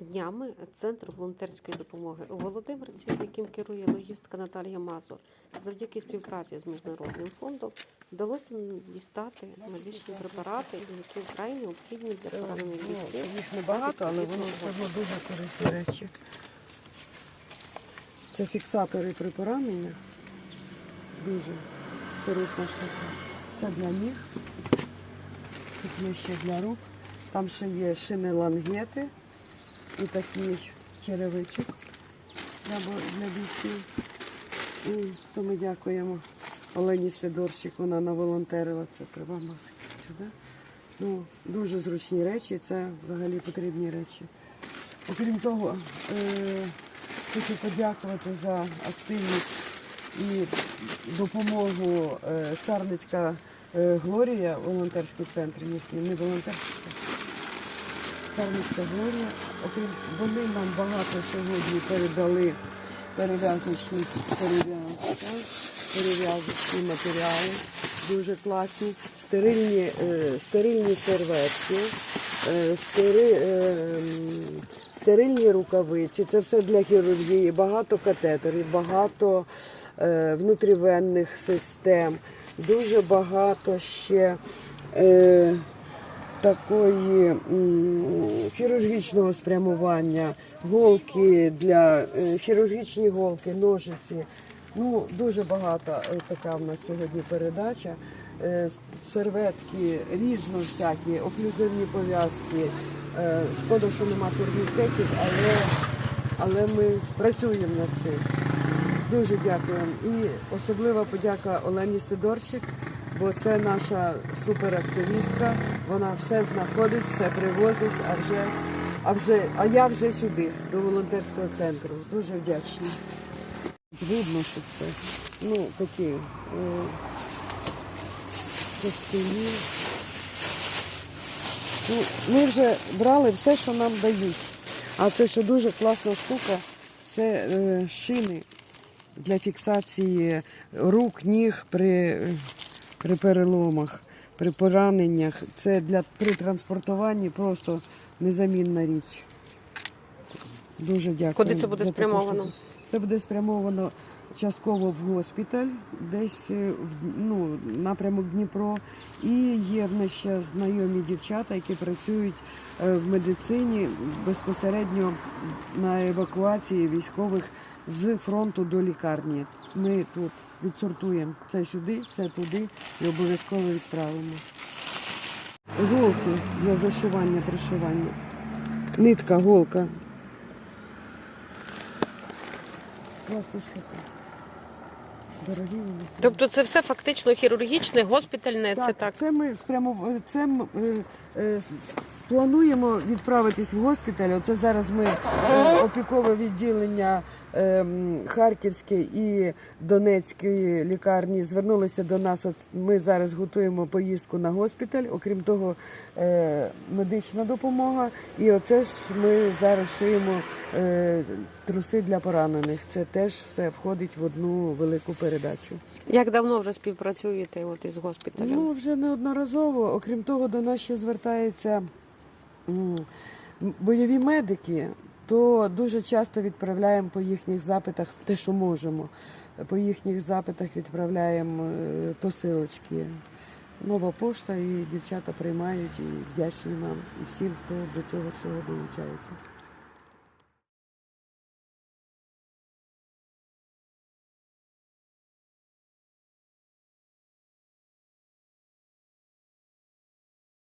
Днями центр волонтерської допомоги у Володимирці, яким керує логістка Наталія Мазур, завдяки співпраці з міжнародним фондом вдалося дістати медичні препарати, які вкрай необхідні для поранених Ну, бійців. їх небагато, але воно все одно дуже корисні речі. Це фіксатори при пораненнях. Дуже корисна штука. Це для ніг. Тут ще для рук. Там ще є шини лангети і такий черевичок для, бійців. І то ми дякуємо Олені Сидорчик, вона наволонтерила це маски. Да? Ну, дуже зручні речі, це взагалі потрібні речі. Окрім того, е, хочу подякувати за активність і допомогу е, Сарницька е, Глорія, волонтерський центр їхній, не волонтерський, Сарницька Глорія. Окрім вони нам багато сьогодні передали перев'язочні перев'язочні матеріали, дуже класні, стерильні, е, стерильні серветки, е, стери, е, стерильні рукавиці. Це все для хірургії, багато катетерів, багато е, внутрівенних систем, дуже багато ще. Е, такої хірургічного спрямування, голки для е, хірургічні голки, ножиці. Ну, дуже багато е, така в нас сьогодні передача. Е, Серветки різно всякі, оклюзивні пов'язки. Шкода, що нема турнікетів, але, але ми працюємо над цим. Дуже дякуємо. І особлива подяка Олені Сидорчик, бо це наша суперактивістка. Вона все знаходить, все привозить, а вже, а вже, а я вже сюди, до волонтерського центру. Дуже вдячна. Видно, що це ну, такі е, костюмі. Ну, ми вже брали все, що нам дають. А це що дуже класна штука, це е, шини для фіксації рук, ніг при, при переломах, при пораненнях. Це для при транспортуванні просто незамінна річ. Дуже дякую. Куди це буде спрямовано? Це буде спрямовано частково в госпіталь, десь е, в- ну, напрямок Дніпро. І є в нас ще знайомі дівчата, які працюють е, в медицині безпосередньо на евакуації військових з фронту до лікарні. Ми тут відсортуємо це сюди, це туди і обов'язково відправимо. Голки для зашивання, пришивання. Нитка, голка. Класна штука. Дорогі вони. Тобто це все фактично хірургічне, госпітальне, це так. Це ми спрямо це е, е, плануємо відправитись в госпіталь. Оце зараз ми е, опікове відділення е, м, Харківської і Донецької лікарні звернулися до нас. От ми зараз готуємо поїздку на госпіталь. Окрім того, е, медична допомога. І оце ж ми зараз шиємо е, труси для поранених. Це теж все входить в одну велику передачу. Як давно вже співпрацюєте от із госпіталем? Ну, вже неодноразово. Окрім того, до нас ще звертаються м, бойові медики, то дуже часто відправляємо по їхніх запитах те, що можемо. По їхніх запитах відправляємо е, посилочки. Нова пошта і дівчата приймають і вдячні нам і всім, хто до цього всього долучається.